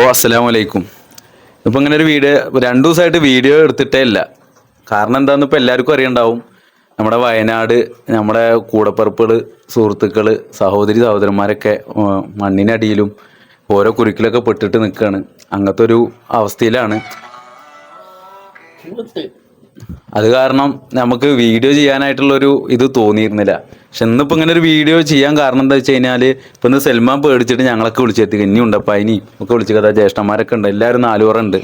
അപ്പോൾ അസ്സലാമു വലൈക്കും ഇപ്പം ഇങ്ങനെ ഒരു വീഡിയോ രണ്ടു ദിവസമായിട്ട് വീഡിയോ എടുത്തിട്ടേ ഇല്ല. കാരണം എന്താണെന്ന് ഇപ്പം എല്ലാവർക്കും അറിയണ്ടാവും. നമ്മുടെ വയനാട് നമ്മുടെ കൂടപ്പറപ്പുകൾ സുഹൃത്തുക്കൾ സഹോദരി സഹോദരന്മാരൊക്കെ മണ്ണിനടിയിലും ഓരോ കുരുക്കിലൊക്കെ പെട്ടിട്ട് നിൽക്കുകയാണ് അങ്ങനത്തെ ഒരു അവസ്ഥയിലാണ്. അത് കാരണം നമുക്ക് വീഡിയോ ചെയ്യാനായിട്ടുള്ളൊരു ഇത് തോന്നിയിരുന്നില്ല. പക്ഷെ ഇന്നിപ്പോൾ ഇങ്ങനെ ഒരു വീഡിയോ ചെയ്യാൻ കാരണം എന്താ വെച്ച് കഴിഞ്ഞാൽ ഇപ്പം ഇന്ന് സൽമാൻ പേടിച്ചിട്ട് ഞങ്ങളൊക്കെ വിളിച്ചെത്തി. ഇനി ഉണ്ടപ്പ ഇനി ഒക്കെ വിളിച്ചു കഥ ജ്യേഷ്ഠന്മാരൊക്കെ ഉണ്ട് എല്ലാവരും നാലുപേരുണ്ട്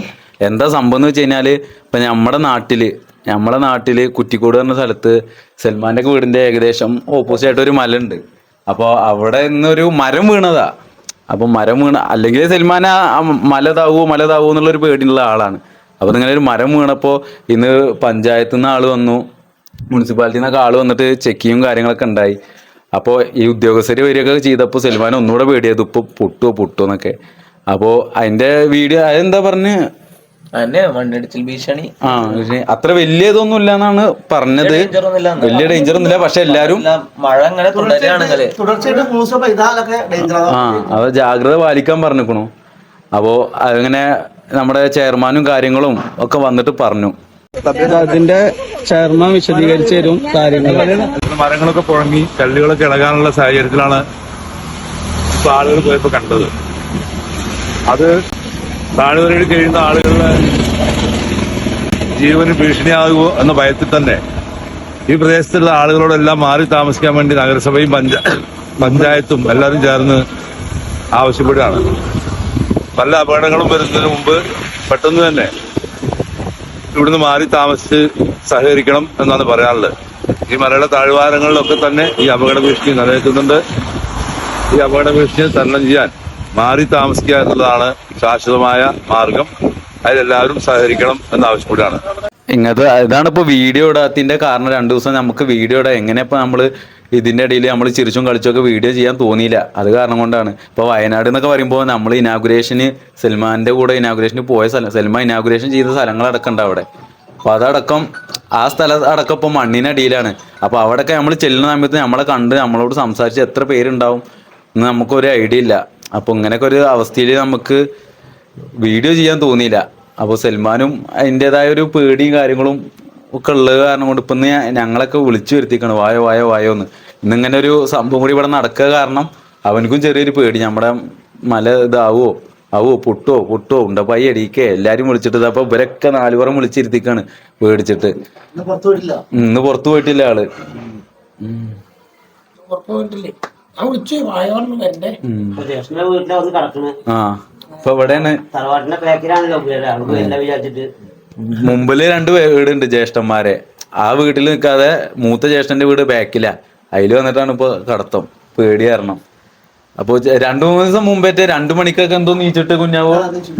എന്താ സംഭവം എന്ന് വെച്ച് കഴിഞ്ഞാൽ ഇപ്പം നമ്മുടെ നാട്ടിൽ നമ്മുടെ നാട്ടിൽ കുറ്റിക്കോട് എന്ന സ്ഥലത്ത് സൽമാന്റെ ഒക്കെ വീടിന്റെ ഏകദേശം ഓപ്പോസിറ്റ് ആയിട്ട് ഒരു മല ഉണ്ട് അപ്പോൾ അവിടെ നിന്നൊരു മരം വീണതാ. അപ്പോൾ മരം വീണ അല്ലെങ്കിൽ സൽമാൻ മല താവോ മല താവോ എന്നുള്ളൊരു പേടിയുള്ള ആളാണ്. അപ്പോൾ ഇങ്ങനെ ഒരു മരം വീണപ്പോൾ ഇന്ന് പഞ്ചായത്തു നിന്ന് ആൾ വന്നു. മുനിസിപ്പാലിറ്റിയിൽ നിന്നൊക്കെ ആൾ വന്നിട്ട് ചെക്കിങ്ങും കാര്യങ്ങളൊക്കെ ഉണ്ടായി. അപ്പോൾ ഈ ഉദ്യോഗസ്ഥർ വരികയൊക്കെ ചെയ്തപ്പോൾ സൽമാൻ ഒന്നുകൂടെ പേടിയത് ഇപ്പോൾ പൊട്ടുമോ പൊട്ടുമോ എന്നൊക്കെ. അപ്പോൾ അതിന്റെ വീഡിയോ അതെന്താ പറഞ്ഞ്? മണ്ണിടിച്ചിൽ ഭീഷണി. ആ അത്ര വലിയ ഇതൊന്നും ഇല്ല എന്നാണ് പറഞ്ഞത്. വലിയ ഡേഞ്ചർ ഒന്നുമില്ല പക്ഷെ എല്ലാരും എല്ലാം മഴ അങ്ങനെ ആ അത് ജാഗ്രത പാലിക്കാൻ പറഞ്ഞിക്കണു. അപ്പോ അങ്ങനെ നമ്മുടെ ചെയർമാനും കാര്യങ്ങളും ഒക്കെ വന്നിട്ട് പറഞ്ഞു. അതിന്റെ ചെയർമാൻ വിശദീകരിച്ചു തരും കാര്യങ്ങൾ മരങ്ങളൊക്കെ പുഴങ്ങി കല്ലുകളൊക്കെ ഇളകാനുള്ള സാഹചര്യത്തിലാണ് ആളുകൾ പോയപ്പോ കണ്ടത്. അത് താഴ്വരയിൽ കഴിയുന്ന ആളുകളുടെ ജീവന് ഭീഷണിയാകുമോ എന്ന ഭയത്തിൽ തന്നെ ഈ പ്രദേശത്തുള്ള ആളുകളോടെല്ലാം മാറി താമസിക്കാൻ വേണ്ടി നഗരസഭയും പഞ്ചാ പഞ്ചായത്തും എല്ലാവരും ചേർന്ന് ആവശ്യപ്പെടുകയാണ്. പല അപകടങ്ങളും വരുന്നതിന് മുമ്പ് പെട്ടെന്ന് തന്നെ ഇവിടുന്ന് മാറി താമസിച്ച് സഹകരിക്കണം എന്നാണ് പറയാനുള്ളത്. ഈ മലയുടെ താഴ്വാരങ്ങളിലൊക്കെ തന്നെ ഈ അപകട ഭീഷണി നിലനിൽക്കുന്നുണ്ട്. ഈ അപകട ഭീഷണിയെ തരണം ചെയ്യാൻ മാറി താമസിക്കുക എന്നുള്ളതാണ് ശാശ്വതമായ മാർഗം. അതിലെല്ലാവരും സഹകരിക്കണം എന്നാവശ്യപ്പെടുകയാണ് ഇങ്ങനത്തെ ഇതാണ് ഇപ്പൊ വീഡിയോ ഇടാത്തിന്റെ കാരണം രണ്ടു ദിവസം നമുക്ക് വീഡിയോ ഇടാം എങ്ങനെ ഇപ്പൊ നമ്മൾ ഇതിന്റെ ഇടയിൽ നമ്മൾ ചിരിച്ചും കളിച്ചൊക്കെ വീഡിയോ ചെയ്യാൻ തോന്നിയില്ല. അത് കാരണം കൊണ്ടാണ്. ഇപ്പൊ വയനാട് എന്നൊക്കെ പറയുമ്പോൾ നമ്മൾ ഇനാഗുറേഷന് സൽമാന്റെ കൂടെ ഇനാഗുറേഷന് പോയ സ്ഥലം സൽമാൻ ഇനാഗുറേഷൻ ചെയ്ത സ്ഥലങ്ങളടക്കം ഉണ്ട് അവിടെ. അപ്പൊ അതടക്കം ആ സ്ഥലം അടക്കം ഇപ്പൊ മണ്ണിനടിയിലാണ് അപ്പൊ അവിടെയൊക്കെ നമ്മൾ ചെല്ലുന്ന സമയത്ത് നമ്മളെ കണ്ട് നമ്മളോട് സംസാരിച്ച് എത്ര പേരുണ്ടാവും എന്ന് നമുക്കൊരു ഐഡിയ ഇല്ല. അപ്പൊ ഇങ്ങനെയൊക്കെ ഒരു അവസ്ഥയിൽ നമുക്ക് വീഡിയോ ചെയ്യാൻ തോന്നിയില്ല. അപ്പോൾ സൽമാനും അതിന്റെതായ ഒരു പേടിയും കാര്യങ്ങളും ഒക്കെ ഉള്ളത് കാരണം കൊണ്ട് ഇപ്പം ഞങ്ങളൊക്കെ വിളിച്ചു വരുത്തിക്കാണ്. വായോ വായോ വായോ എന്ന്. ഇന്നിങ്ങനെ ഒരു സംഭവം കൂടി ഇവിടെ നടക്കുക കാരണം അവനക്കും ചെറിയൊരു പേടി. നമ്മുടെ മല ഇതാവോ ആവോ? പൊട്ടോ പൊട്ടോ ഉണ്ടപ്പായി അടിക്കേ എല്ലാരും വിളിച്ചിട്ട് അപ്പൊ ഇവരൊക്കെ നാലുപുറം വിളിച്ചിരുത്തിക്കാണ് പേടിച്ചിട്ട്. ഇന്ന് പുറത്തു പോയിട്ടില്ല. ഇന്ന് പുറത്തു പോയിട്ടില്ല ആൾ. ആ. ഇപ്പൊ ഇവിടെയാണ് തറവാട്ടിന്റെ ബാക്കിലാണല്ലോ വീട് അവിടെ എല്ലാം വിചാരിച്ചിട്ട്? മുമ്പിൽ രണ്ട് വീടുണ്ട് ജ്യേഷ്ഠന്മാരെ. ആ വീട്ടിൽ നിൽക്കാതെ മൂത്ത ജ്യേഷ്ഠന്റെ വീട് ബാക്കിലാ അതിൽ വന്നിട്ടാണ് ഇപ്പൊ കടത്തം. പേടി കാരണം. അപ്പൊ രണ്ടു മൂന്ന് ദിവസം മുമ്പേറ്റ രണ്ടു മണിക്കൊക്കെ എന്തോ നീച്ചിട്ട് കുഞ്ഞാവോ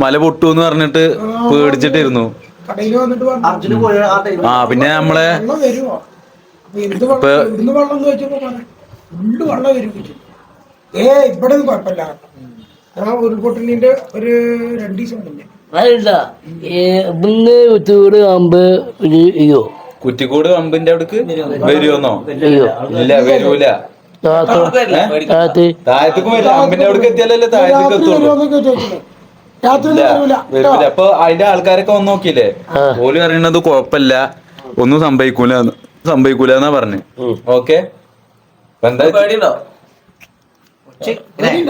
മല പൊട്ടു എന്ന് പറഞ്ഞിട്ട് പേടിച്ചിട്ടിരുന്നു. ആ പിന്നെ നമ്മളെ ഇപ്പൊ. ഏ ഇവിടെ കുഴപ്പമില്ല. ആ ഉരുൾപൊട്ടലിന്റെ ഒരു രണ്ട് ദിവസം മുന്നേ. അതല്ല ആകുമ്പോ ഒരു അയ്യോ കുറ്റിക്കോട് അമ്പിന്റെ അടുക്ക് വരുമെന്നോ ഇല്ല വരൂല. താത്ത് താഴത്തേക്ക് വരില്ല. അമ്പിന്റെ അവിടേക്ക് എത്തിയാലല്ലേ താഴത്തേക്ക് എത്തുള്ളൂ. വരൂല. അപ്പൊ അതിന്റെ ആൾക്കാരൊക്കെ വന്ന് നോക്കിയില്ലേ? ഓൽ പറയണത് കൊഴപ്പല്ല ഒന്നും സംഭവിക്കൂല. സംഭവിക്കൂല എന്നാ പറഞ്ഞു ഓക്കെ? എന്താ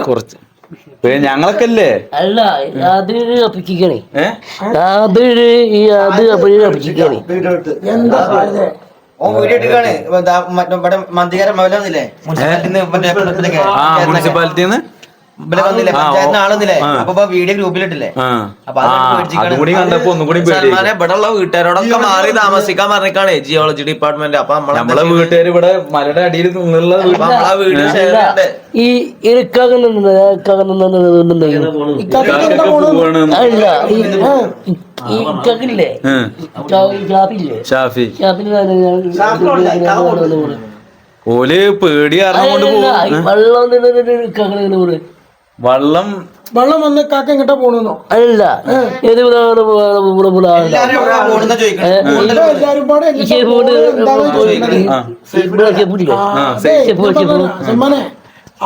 കുറച്ച് പിന്നെ ഞങ്ങളൊക്കെ അല്ലേ അല്ല അത് അപ്പിക്കണേ ഏ? അത് ഈ അത് അപ്പഴേ അപ്പിക്കണേ വീഡിയോ ഇട്ട് എന്താ ഓ മറ്റേ മുനിസിപ്പാലിറ്റിന്ന് മറ്റേ ഇവിടത്തേക്ക് ആ ഇവിടെ വന്നില്ലേ പഞ്ചായത്തിന് ആളൊന്നില്ലേ അപ്പൊ വീഡിയോ ഗ്രൂപ്പിലിട്ടില്ലേ? ആ. അപ്പൊ ആ, അത് പേടിച്ചിക്കാണ്. കണ്ടപ്പോ ഒന്നും കൂടി പേടി സൽമാനെ ഇവിടെ ഉള്ള വീട്ടുകാരോടൊക്കെ മാറി താമസിക്കാൻ പറഞ്ഞിക്കാണ് ജിയോളജി ഡിപ്പാർട്ട്മെന്റ് അപ്പൊ നമ്മളെ വീട്ടുകാർ ഇവിടെ മലയുടെ അടിയിൽ നിന്നുള്ള നമ്മളെ വീഡിയോ ഷെയർ ചെയ്യണ്ടേ ഈ ഇക്കാകെ ഇക്കാക്കില്ലേ ഷാഫി. ഷാപ്പിൽ ഓൽ പേടി കാരണം പോകും വെള്ളം വള്ളം വന്ന് കാക്ക എങ്ങോട്ടാ പോണെന്നോ? അല്ല. ഏത് ഞാൻ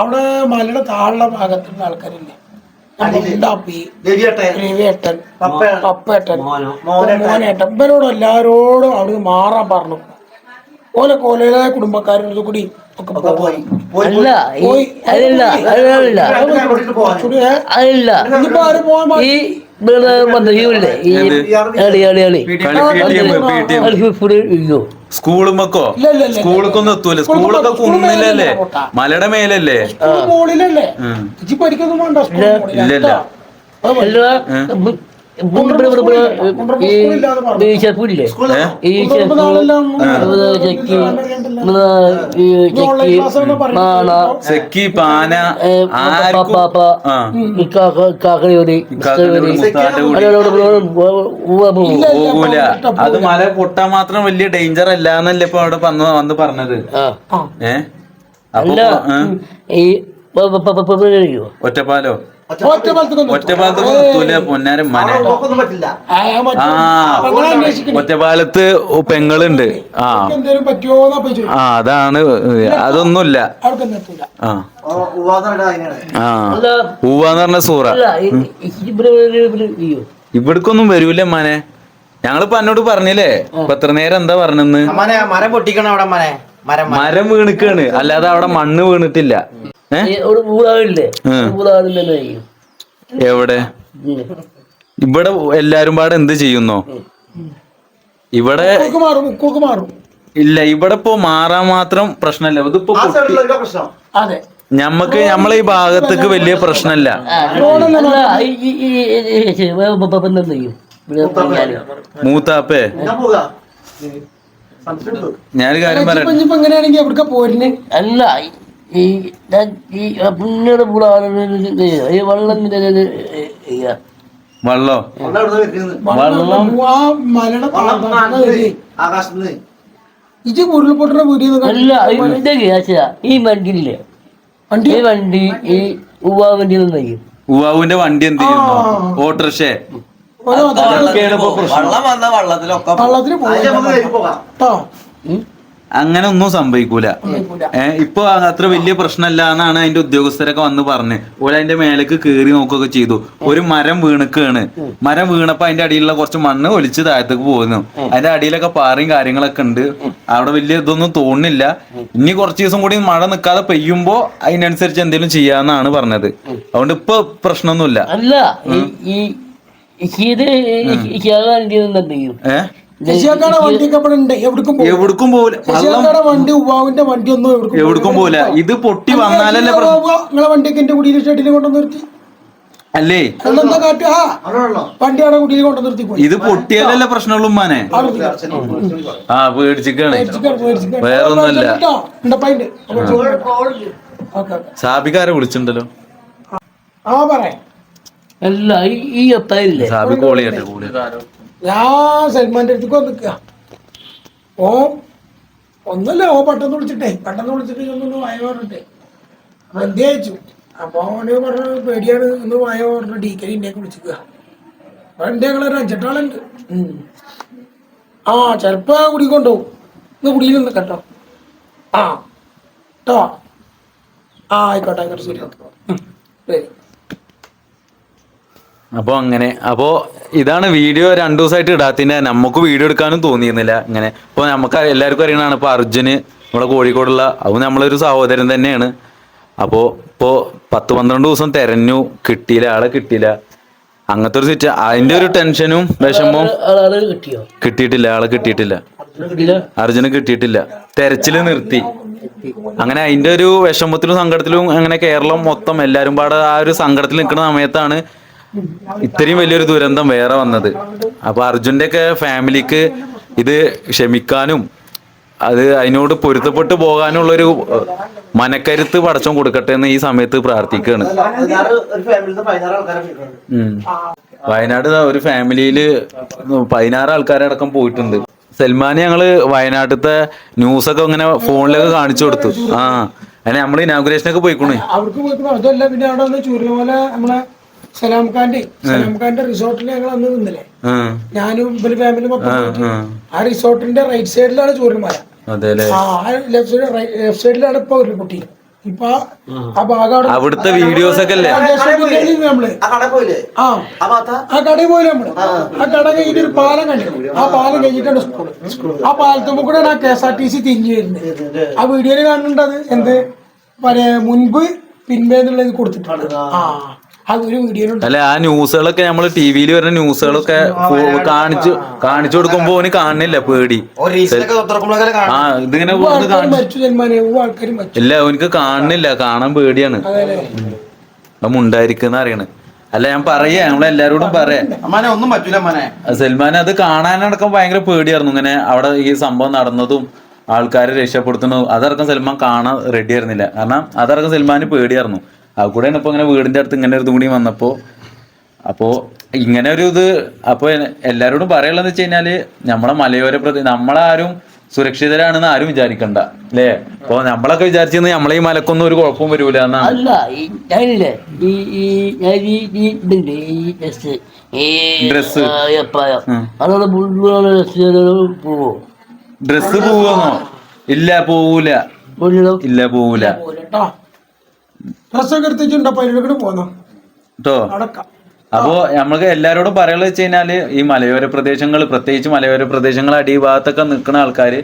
അവിടെ മലയുടെ താഴെ ഭാഗത്തുള്ള ആൾക്കാരില്ലേ? പപ്പേട്ടൻ. മോനോ? മോനേട്ടൻ. മോനേട്ടൻ. ഇവരോട് എല്ലാരോടും അവിടെ മാറാൻ പറഞ്ഞു. ഓലെ കോലയിലായ കുടുംബക്കാരുടെ കൂടി ഒക്കെ പോയി. അല്ല ഈ-. അതല്ല അതല്ല? അതല്ല ഇനിയിപ്പോ ആരും പോകാൻ? അളി അളി അളി സ്കൂളുമ്പക്കോ. സ്കൂളിക്കൊന്നും എത്തൂല. സ്കൂളൊക്കെ കുന്നില്ലല്ലേ. മലയുടെ മേലല്ലേ? മോളിലല്ലേ. ഇജ്ജി പഠിക്കൊന്നും വേണ്ട ഈ ഈ ചെപ്പില്ലേ ഈ ചെപ്പ് ചെക്കി ഈ ചെക്കി ക്ലാസ് എന്ന് പറഞ്ഞിട്ട് മാണ സെക്കി പാന പാപ്പ അത് മല പൊട്ടാൻ മാത്രം വലിയ ഡേഞ്ചർ അല്ല എന്നല്ലേ ഇപ്പൊ അവിടെ വന്ന് വന്ന് പറഞ്ഞത് ആ ആ. ഏ അല്ല ഈ ഒറ്റപ്പാലോ ഒറ്റപ്പാലത്ത് എത്തൂല പൊന്നാരം മന. ഒറ്റപ്പാലത്ത് പെങ്ങളുണ്ട്. ആ. ആ അതാണ് അതൊന്നുമില്ല. ആ. പൂവാന്ന് പറഞ്ഞ സൂറ. ഇവിടക്കൊന്നും വരൂല മനെ ഞങ്ങളിപ്പോ എന്നോട് പറഞ്ഞില്ലേ? ഇപ്പൊ എത്ര നേരം എന്താ പറഞ്ഞെന്ന്? മരം പൊട്ടിക്കണം അവിടെ മനെ മരം വീണിക്കാണ്. അല്ലാതെ അവിടെ മണ്ണ് വീണിട്ടില്ല. ഒരു. തന്നെ എവിടെ? ഇവിടെ എല്ലാരും പാടെ എന്ത് ചെയ്യുന്നോ? ഇവിടെ ഇല്ല ഇവിടെ ഇപ്പൊ മാറാൻ മാത്രം പ്രശ്നമല്ല ഇതിപ്പോ ഞമ്മക്ക് നമ്മളെ ഈ ഭാഗത്തേക്ക് വലിയ പ്രശ്നമല്ല മൂത്താപ്പേ? ഞാൻ ഞാനൊരു കാര്യം പറയാം അല്ല ഈ- ഈ ഞാൻ ഈ പുണ്യയുടെ പൂളാണ് ഈ വെള്ളം വള്ളോ? വള്ളം അല്ല ഇതിന്റെ കേസാ ഈ വണ്ടിയില്ലേ? വണ്ടി? ഈ വണ്ടി ഈ ഉവാ വണ്ടി ചെയ്യും ഉവാവുവിന്റെ വണ്ടി എന്ത് ചെയ്യുന്നു? ഓട്ടർഷേ വെള്ളം വന്ന വെള്ളത്തിലൊക്കെ വള്ളത്തിന് പോകാം. അങ്ങനെ ഒന്നും സംഭവിക്കൂല. ഏഹ് ഇപ്പൊ അത്ര വലിയ പ്രശ്നമല്ല എന്നാണ് അതിന്റെ ഉദ്യോഗസ്ഥരൊക്കെ വന്ന് പറഞ്ഞ്. ഓല അതിന്റെ മേലേക്ക് കേറി നോക്കുകയൊക്കെ ചെയ്തു. ഒരു മരം വീണക്കാണ്. മരം വീണപ്പോ അതിന്റെ അടിയിലുള്ള കുറച്ച് മണ്ണ് ഒലിച്ച് താഴത്തേക്ക് പോകുന്നു അതിന്റെ അടിയിലൊക്കെ പാറയും കാര്യങ്ങളൊക്കെ ഉണ്ട്. അവിടെ വലിയ ഇതൊന്നും തോന്നുന്നില്ല. ഇനി കുറച്ച് ദിവസം കൂടി മഴ നിൽക്കാതെ പെയ്യുമ്പോ അതിനനുസരിച്ച് എന്തെങ്കിലും ചെയ്യാന്നാണ് പറഞ്ഞത്. അതുകൊണ്ട് ഇപ്പൊ പ്രശ്നമൊന്നുമില്ല. അല്ല ഈ ഇത് ശശിയാക്കാടെ വണ്ടിയൊക്കെ ഇവിടെ ഉണ്ട്. എവിടേക്കും പോകും എവിടക്കും പോവില്ല. വെള്ളം ശശിയാക്കാടെ വണ്ടി ഉവാവിന്റെ വണ്ടി ഒന്നും എവിടേക്കും പോവില്ല. ഇത് പൊട്ടി വന്നാലല്ലേ പ്രശ്നം. നിങ്ങളെ വണ്ടിയൊക്കെ എന്റെ കുടിയിൽ ഷെഡിൽ കൊണ്ടു നിർത്തി. അല്ലേ? എന്താ കാറ്റ് ആ അവിടെയുള്ളോ വണ്ടി അവിടെ കുടിയിൽ കൊണ്ടു നിർത്തി പോയി. ഇത് പൊട്ടിയാലല്ലേ പ്രശ്നമുള്ളൂ ഉമ്മാനെ? ആ പേടിച്ചിക്കാണ്. വേറെ ഒന്നുമല്ല സാബിക്കാരെ വിളിച്ചിട്ടുണ്ടല്ലോ. ആ പറയാം അല്ല ഈ- ഈ ഒത്തായില്ലേ സാബി കോളിയാട്ടെ ചെയ്യട്ടെ കോളി ചെയ്യട്ടെ. ഞാൻ സൽമാന്റെ അടുത്തേക്ക് നിൽക്കുക ഓ ഒന്നല്ല ഓ പെട്ടെന്ന് വിളിച്ചിട്ടേ. പെട്ടെന്ന് വിളിച്ചിട്ട് ഒന്ന് വായ പറഞ്ഞിട്ടേ അപ്പൊ എന്ത് അയച്ചു അപ്പൊ അവന് പറഞ്ഞു പേടിയാണ് ഒന്ന് വായ ഡി കെ ഇന്ത്യയ്ക്ക് വിളിച്ചിക്കുക. അപ്പൊ എന്റെ ഒരു അഞ്ചെട്ടാളുണ്ട്. ആ ചെലപ്പോ കുടി കൊണ്ടുപോകും. ഇന്ന് കുടിയിൽ നിന്ന് കേട്ടോ ആ കേട്ടോ ആ ആയിക്കോട്ടെ ആയിക്കോട്ടെ ശരി ഓക്കെ. ശരി. അപ്പൊ അങ്ങനെ അപ്പോൾ ഇതാണ് വീഡിയോ രണ്ടു ദിവസമായിട്ട് ഇടാത്തിന്റെ നമുക്ക് വീഡിയോ എടുക്കാനും തോന്നിയിരുന്നില്ല. ഇങ്ങനെ ഇപ്പോൾ നമുക്ക് എല്ലാവർക്കും അറിയണതാണ് ഇപ്പോൾ അർജുന് നമ്മളെ കോഴിക്കോടുള്ള അത് നമ്മളൊരു സഹോദരൻ തന്നെയാണ്. അപ്പോൾ ഇപ്പോൾ പത്ത് പന്ത്രണ്ട് ദിവസം തെരഞ്ഞു കിട്ടിയില്ല ആളെ കിട്ടിയില്ല. അങ്ങനത്തെ ഒരു സിറ്റ് അതിന്റെ ഒരു ടെൻഷനും വിഷമവും കിട്ടിയിട്ടില്ല ആളെ കിട്ടിയിട്ടില്ല. അർജുന് കിട്ടിയിട്ടില്ല? തെരച്ചിൽ നിർത്തി. അങ്ങനെ അതിന്റെ ഒരു വിഷമത്തിലും സങ്കടത്തിലും അങ്ങനെ കേരളം മൊത്തം എല്ലാരും പാടെ ആ ഒരു സങ്കടത്തിൽ നിൽക്കുന്ന സമയത്താണ് ഇത്രയും വലിയൊരു ദുരന്തം വേറെ വന്നത്. അപ്പൊ അർജുന്റെ ഒക്കെ ഫാമിലിക്ക് ഇത് ക്ഷമിക്കാനും അത് അതിനോട് പൊരുത്തപ്പെട്ടു പോകാനുള്ള ഒരു മനക്കരുത്ത് പടച്ചം കൊടുക്കട്ടെ എന്ന് ഈ സമയത്ത് പ്രാർത്ഥിക്കുകയാണ്. വയനാട് ഒരു ഫാമിലിയിൽ പതിനാറ് ആൾക്കാരടക്കം പോയിട്ടുണ്ട്. സൽമാന് ഞങ്ങൾ വയനാട്ടിലത്തെ ന്യൂസൊക്കെ ഇങ്ങനെ ഫോണിലൊക്കെ കാണിച്ചു കൊടുത്തു. ആ അങ്ങനെ നമ്മൾ ഇനാഗുറേഷനൊക്കെ പോയിക്കണേ. സലാം ഖാന്റെ സലാം ഖാന്റെ റിസോർട്ടിൽ ഞങ്ങൾ അന്ന് നിന്നില്ലേ? ഞാനും ഇവർ ഫാമിലി മൊത്തം ആ റിസോർട്ടിന്റെ റൈറ്റ് സൈഡിലാണ് ചൂരന്മാര. ആ ലെഫ്റ്റ് സൈഡ് ലെഫ്റ്റ് സൈഡിലാണ് ഇപ്പൊ ഉരുൾപൊട്ടി ഇപ്പൊ ആ ഭാഗം അവിടുത്തെ വീഡിയോസ് ഒക്കെ അല്ലേ? നമ്മൾ. ആ പോയില്ലേ? ആ. കടയിൽ പോയി നമ്മൾ. ആ. കട കഴിഞ്ഞിട്ട് ഒരു പാലം കണ്ടു ആ പാലം കഴിഞ്ഞിട്ടാണ് സ്കൂൾ ആ പാലത്തുമ്പോ കൂടെ ആ K S R T C തിരിഞ്ഞു വരുന്നത്. ആ വീഡിയോയിൽ കാണുന്നുണ്ടത് അത് എന്ത്? മുൻപ് പിൻപേന്നുള്ളത് കൊടുത്തിട്ടുണ്ട്. ആ. വീഡിയോയിലുണ്ട് അല്ല ആ ന്യൂസുകളൊക്കെ നമ്മൾ ടി വിയിൽ വരുന്ന ന്യൂസുകളൊക്കെ കാണിച്ചു കാണിച്ചു കൊടുക്കുമ്പോ ഓന് കാണുന്നില്ല പേടി. ആ ഇതിങ്ങനെ ഇല്ല ഓനിക്ക് കാണുന്നില്ല. കാണാൻ പേടിയാണ്. മുണ്ടായിരിക്കുന്ന അറിയണ്. അല്ല ഞാൻ പറയാ നമ്മളെല്ലാരോടും പറയാ. അമ്മാനെ ഒന്നും പറ്റൂല അമ്മാനെ. സൽമാൻ അത് കാണാനടക്കം ഭയങ്കര പേടിയായിരുന്നു. ഇങ്ങനെ അവിടെ ഈ സംഭവം നടന്നതും ആൾക്കാരെ രക്ഷപ്പെടുത്തുന്നതും അതടക്കം സൽമാൻ കാണാൻ റെഡിയായിരുന്നില്ല കാരണം അതടക്കം സൽമാന് പേടിയായിരുന്നു. അത് കൂടെയാണ് ഇപ്പൊ ഇങ്ങനെ വീടിന്റെ അടുത്ത് ഇങ്ങനെ ഒരു കൂടി വന്നപ്പോ. അപ്പോ ഇങ്ങനെ ഒരു ഇത് അപ്പൊ എല്ലാരോടും പറയാനുള്ളത് വെച്ച് കഴിഞ്ഞാൽ നമ്മളെ മലയോര പ്രദേശം നമ്മളാരും സുരക്ഷിതരാണെന്ന് ആരും വിചാരിക്കണ്ട അല്ലേ? അപ്പൊ നമ്മളൊക്കെ വിചാരിച്ചിരുന്ന നമ്മളെ ഈ മലക്കൊന്നും ഒരു കുഴപ്പവും വരൂല അല്ല ഈ ഞാനില്ലേ ഈ ഈ ഞാൻ ഈ ഈ ഇതുണ്ട് ഈ ഡ്രസ് ഈ ഡ്രസ് പോവോ? പോവുന്നോ? ഇല്ല പോവൂല. ഇല്ല പോവൂല. ഡ്രസ്സൊക്കെ എടുത്തിട്ടുണ്ടോ പരിപാടി പോന്നോ. കേട്ടോ അടക്കാം. അപ്പോ നമ്മൾക്ക് എല്ലാരോടും പറയാനുള്ളത് വെച്ച് കഴിഞ്ഞാൽ ഈ മലയോര പ്രദേശങ്ങൾ പ്രത്യേകിച്ച് മലയോര പ്രദേശങ്ങൾ അടിഭാഗത്തൊക്കെ നിൽക്കുന്ന ആൾക്കാര്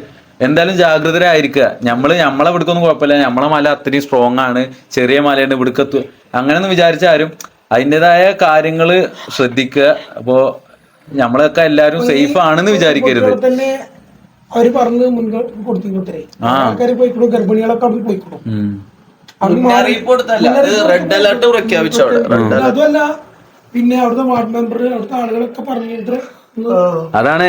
എന്തായാലും ജാഗ്രതരായിരിക്കുക നമ്മൾ നമ്മളെ ഇവിടക്കൊന്നും കുഴപ്പമില്ല. നമ്മളെ മല അത്രയും സ്ട്രോങ് ആണ്. ചെറിയ മലയാണ് ഇവിടക്കത്ത് അങ്ങനെയൊന്നും വിചാരിച്ച ആരും അതിന്റെതായ കാര്യങ്ങൾ ശ്രദ്ധിക്കുക അപ്പോ നമ്മളൊക്കെ എല്ലാരും സേഫ് ആണെന്ന് വിചാരിക്കരുത്. അവർ പറഞ്ഞ് മുൻകൂർ കൊടുത്തിട്ടേ ആൾക്കാർ പോയിക്കോളും ഗർഭിണികളൊക്കെ അവിടെ പോയിക്കോളും മുന്നറിയിപ്പ് കൊടുത്തല്ല അത് റെഡ് അലർട്ട് പ്രഖ്യാപിച്ചു അവിടെ പിന്നെ അതുമല്ല പിന്നെ അവിടുത്തെ വാർഡ് മെമ്പർ അവിടുത്തെ ആളുകളൊക്കെ പറഞ്ഞിട്ട് ഒന്ന് അതാണ്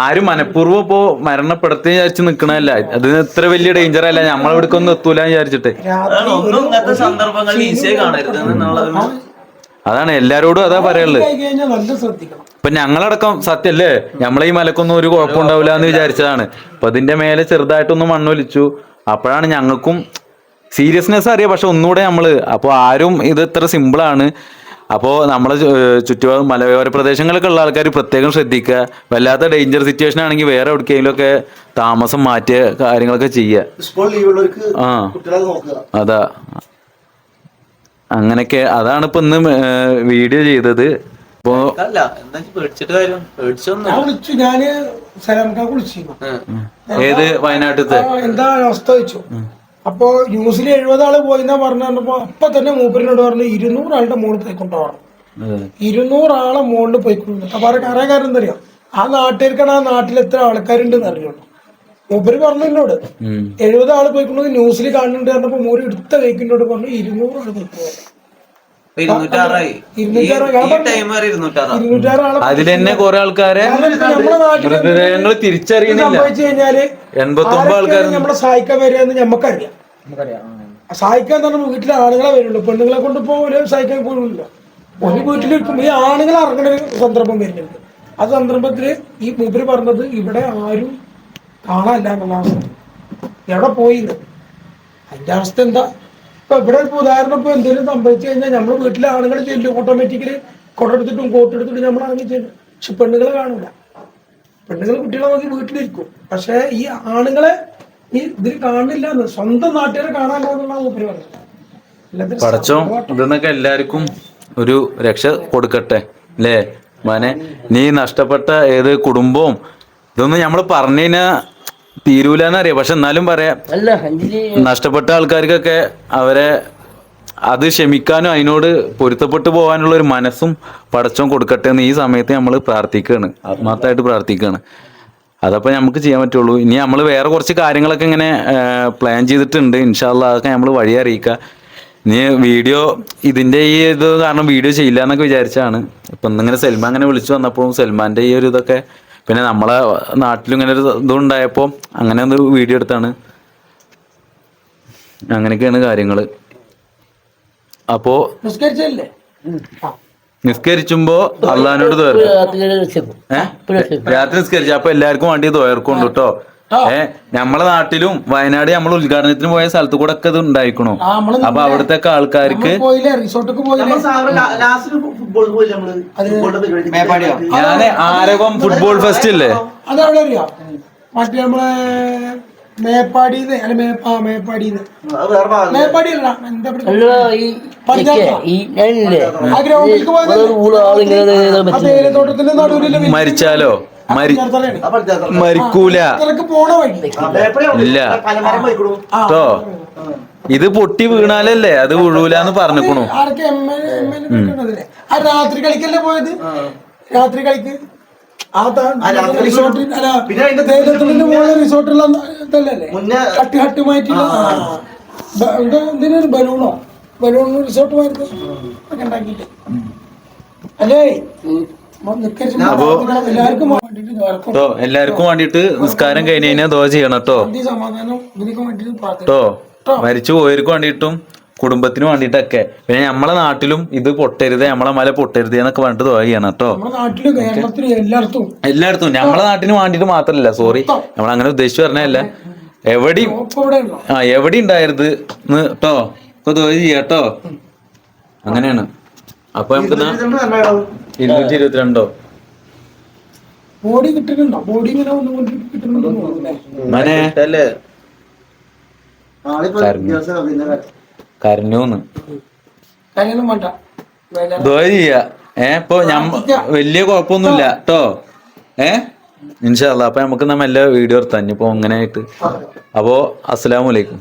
ആരും മനഃപൂർവം ഇപ്പോ മരണപ്പെടുത്തി വിചാരിച്ച് നിക്കണല്ല അത് ഇത്ര വലിയ ഡേഞ്ചർ അല്ല. നമ്മളിവിടക്കൊന്നും എത്തൂല വിചാരിച്ചിട്ട്. രാത്രി ഒന്നും ഇങ്ങനത്തെ സന്ദർഭങ്ങളിൽ ഈസിയായി കാണരുത് അതാണ് എല്ലാരോടും അതാ പറയുള്ളത് ആയി നല്ല ശ്രദ്ധിക്കണം. ഇപ്പൊ ഞങ്ങളടക്കം സത്യല്ലേ? നമ്മളെ ഈ മലക്കൊന്നും ഒരു കുഴപ്പമുണ്ടാവില്ല എന്ന് വിചാരിച്ചതാണ്. അപ്പൊ അതിന്റെ മേലെ ചെറുതായിട്ടൊന്ന് മണ്ണൊലിച്ചു. അപ്പോഴാണ് ഞങ്ങൾക്കും സീരിയസ്നെസ് അറിയാം പക്ഷെ ഒന്നുകൂടെ നമ്മൾ അപ്പൊ ആരും ഇത് ഇത്ര സിമ്പിൾ ആണ്. അപ്പോൾ നമ്മളെ ചുറ്റുപാട് മലയോര പ്രദേശങ്ങളിലൊക്കെ ഉള്ള ആൾക്കാർ പ്രത്യേകം ശ്രദ്ധിക്കുക. വല്ലാത്ത ഡേഞ്ചർ സിറ്റുവേഷൻ ആണെങ്കിൽ വേറെ എവിടെക്കെങ്കിലും ഒക്കെ താമസം മാറ്റിയ കാര്യങ്ങളൊക്കെ ചെയ്യുക. ആ. നോക്കുക. അതാ. അങ്ങനെയൊക്കെ അതാണ് ഇപ്പൊ ഇന്ന് വീഡിയോ ചെയ്തത്. ഇപ്പോ ഏത് വയനാട്ടിലത്തെ എന്താ അവസ്ഥ വെച്ചു അപ്പൊ ന്യൂസിൽ എഴുപത് ആൾ പോയിന്നാ പറഞ്ഞപ്പോ അപ്പൊ തന്നെ മൂപ്പരിനോട് പറഞ്ഞു ഇരുന്നൂറ് ആളുടെ മുകളിൽ പോയിക്കൊണ്ടോ. ഇരുന്നൂറ് ആളെ മുകളിൽ പോയിക്കൊണ്ടു അപ്പൊ അറിയാൻ കാര്യം എന്താ അറിയാം ആ നാട്ടുകാർക്കാണ് ആ നാട്ടിൽ എത്ര ആൾക്കാരുണ്ടെന്ന് അറിയുള്ളൂ. മൂപ്പര് പറഞ്ഞു എന്നോട്. എഴുപത് ആൾ പോയിക്കൊണ്ട് ന്യൂസിൽ കാണുന്നുണ്ട് പറഞ്ഞപ്പോ മൂര് എടുത്ത വെഹിക്കിനോട് പറഞ്ഞു ഇരുന്നൂറ് ആൾ അതിൽ തന്നെ കുറെ ആൾക്കാരെ മൃതദേഹങ്ങൾ തിരിച്ചറിയണില്ല കഴിഞ്ഞാൽ എൺപത്തൊമ്പത് ആൾക്കാർ നമ്മളെ സഹായിക്കാൻ വരികയെന്ന് നമുക്കറിയാം. സഹായിക്കാൻ തന്നെ വീട്ടിലെ ആണുങ്ങളെ വരുള്ളൂ. പെണ്ണുങ്ങളെ കൊണ്ട് ഇപ്പോ ഒരു സഹായിക്കാൻ പോലില്ല ഒരു വീട്ടിലിരിക്കും ഈ ആണുങ്ങൾ ഇറങ്ങണ ഒരു സന്ദർഭം വരുന്നുണ്ട്. ആ സന്ദർഭത്തിൽ ഈ മൂപ്പര് പറഞ്ഞത് ഇവിടെ ആരും കാണാനില്ല എന്നുള്ള അവസ്ഥ. എവിടെ പോയിന്ന് അതിന്റെ അവസ്ഥ എന്താ? ഇപ്പൊ ഇവിടെ ഇപ്പൊ ഉദാഹരണം ഇപ്പൊ എന്തെങ്കിലും സംഭവിച്ചു കഴിഞ്ഞാൽ നമ്മുടെ വീട്ടിലെ ആണുങ്ങൾ ചെല്ലും ഓട്ടോമാറ്റിക്കലി കൊടെടുത്തിട്ടും കോട്ടെടുത്തിട്ടും നമ്മൾ ഇറങ്ങി ചെല്ലും. പക്ഷെ പെണ്ണുങ്ങളെ കാണൂല. പെണ്ണുങ്ങൾ കുട്ടികളെ നോക്കി വീട്ടിലിരിക്കും. പക്ഷെ ഈ ആണുങ്ങളെ ഈ ഇതിൽ കാണില്ല എന്ന് സ്വന്തം നാട്ടുകാരെ കാണാൻ പോകുന്ന പടച്ചോ ഇതെന്നൊക്കെ എല്ലാവർക്കും ഒരു രക്ഷ കൊടുക്കട്ടെ അല്ലേ? മനെ നീ നഷ്ടപ്പെട്ട ഏത് കുടുംബവും ഇതൊന്നും നമ്മൾ പറഞ്ഞു കഴിഞ്ഞാൽ തീരൂലെന്നറിയാം. പക്ഷെ എന്നാലും പറയാം. നഷ്ടപ്പെട്ട ആൾക്കാർക്കൊക്കെ അവരെ അത് ക്ഷമിക്കാനും അതിനോട് പൊരുത്തപ്പെട്ടു പോകാനുള്ള ഒരു മനസ്സും പടച്ചോൻ കൊടുക്കട്ടെ എന്ന് ഈ സമയത്ത് നമ്മൾ പ്രാർത്ഥിക്കുകയാണ് ആത്മാർത്ഥമായിട്ട് പ്രാർത്ഥിക്കുകയാണ് അതപ്പോൾ നമുക്ക് ചെയ്യാൻ പറ്റുള്ളൂ. ഇനി നമ്മൾ വേറെ കുറച്ച് കാര്യങ്ങളൊക്കെ ഇങ്ങനെ പ്ലാൻ ചെയ്തിട്ടുണ്ട്. ഇൻഷാല്ല അതൊക്കെ നമ്മൾ വഴി അറിയിക്കുക ഇനി വീഡിയോ ഇതിന്റെ ഈ ഇത് കാരണം വീഡിയോ ചെയ്യില്ല എന്നൊക്കെ വിചാരിച്ചാണ്. ഇപ്പം ഇന്നിങ്ങനെ സൽമാൻ അങ്ങനെ വിളിച്ചു വന്നപ്പോഴും സൽമാന്റെ ഈ ഒരു ഇതൊക്കെ പിന്നെ നമ്മളെ നാട്ടിലും ഇങ്ങനെ ഒരു ഇതുണ്ടായപ്പോൾ അങ്ങനെ ഒന്ന് വീഡിയോ എടുത്താണ്. അങ്ങനെയൊക്കെയാണ് കാര്യങ്ങൾ അപ്പോ നിസ്കരിച്ചുമ്പോ അള്ളഹാനോട് തോർക്കും രാത്രി രാത്രി നിസ്കരിച്ചു. അപ്പൊ എല്ലാവർക്കും വേണ്ടി തോർക്കുണ്ട് കേട്ടോ. ഏ നമ്മളെ നാട്ടിലും വയനാട് നമ്മൾ ഉദ്ഘാടനത്തിന് പോയ സ്ഥലത്ത് കൂടെ ഒക്കെ ഇത് ഉണ്ടായിക്കണു അപ്പൊ അവിടുത്തെ ഒക്കെ ആൾക്കാർക്ക് ഞാൻ ആരോഗ്യം റിസോർട്ടിക്ക് നമ്മൾ ലാസ്റ്റ് ഫുട്ബോൾ? ഞാൻ ആരവം ഫെസ്റ്റ് ഇല്ലേ? അതവിടെ അറിയാം? മറ്റേ നമ്മളെ മേപ്പാടിന്ന് അല്ല മേപ്പാ മേപ്പാടിന്ന്. മേപ്പാടി അല്ല എന്താ ആ ഗ്രൗണ്ടിലേക്ക് പോയത് മരിച്ചാലോ? മരിക്കൂല. ഇല്ല. കേട്ടോ ഇത് പൊട്ടി വീണാലല്ലേ അത് വീഴൂലെന്ന് പറഞ്ഞിക്കണു. രാത്രി കളിക്കല്ലേ പോയത്? രാത്രി കളിക്ക്? ഇതിനൊരു ബലൂണോ? ബലൂൺ റിസോർട്ട് മാറ്റി ഉണ്ടാക്കിയിട്ട്. അല്ലേ? എല്ലാവർക്കും വേണ്ടിട്ട് കേട്ടോ എല്ലാവർക്കും വേണ്ടിയിട്ട് നിസ്കാരം കഴിഞ്ഞ് കഴിഞ്ഞാൽ ദോ ചെയ്യണം കേട്ടോ വേണ്ടിട്ട് കേട്ടോ മരിച്ചു പോയവർക്ക് വേണ്ടിയിട്ടും കുടുംബത്തിന് വേണ്ടിയിട്ടൊക്കെ പിന്നെ നമ്മളെ നാട്ടിലും ഇത് പൊട്ടരുത് നമ്മളെ മല പൊട്ടരുത് എന്നൊക്കെ പറഞ്ഞിട്ട് ദോ ചെയ്യണം കേട്ടോ എല്ലായിടത്തും എല്ലായിടത്തും നമ്മളെ നാട്ടിന് വേണ്ടിയിട്ട് മാത്രല്ല സോറി നമ്മൾ അങ്ങനെ ഉദ്ദേശിച്ചു പറഞ്ഞല്ല എവിടെയും ആ എവിടെ ഉണ്ടായിരുത് കേട്ടോ ഇപ്പൊ ദോ ചെയ്യാട്ടോ അങ്ങനെയാണ് അപ്പൊ നമുക്ക് എന്നാ ഇരുന്നൂറ്റി ഇരുപത്തിരണ്ടോ ബോഡി കിട്ടുന്നുണ്ടോ ബോഡി ഇങ്ങനെ ഒന്നും കൊണ്ട് കിട്ടുന്നുണ്ടോ മനെ? കരഞ്ഞൂന്ന്. കാര്യമൊന്നും വേണ്ട. ഏ ഇപ്പൊ ഞമ്മ വലിയ കുഴപ്പമൊന്നുമില്ല കേട്ടോ ഏ? ഇൻഷാല്ല അപ്പൊ നമുക്ക് നമ്മ എല്ലാ വീഡിയോ എടുത്താ. ഇനിയിപ്പോ അങ്ങനെ ആയിട്ട് അപ്പോ അസ്സലാമലൈക്കും.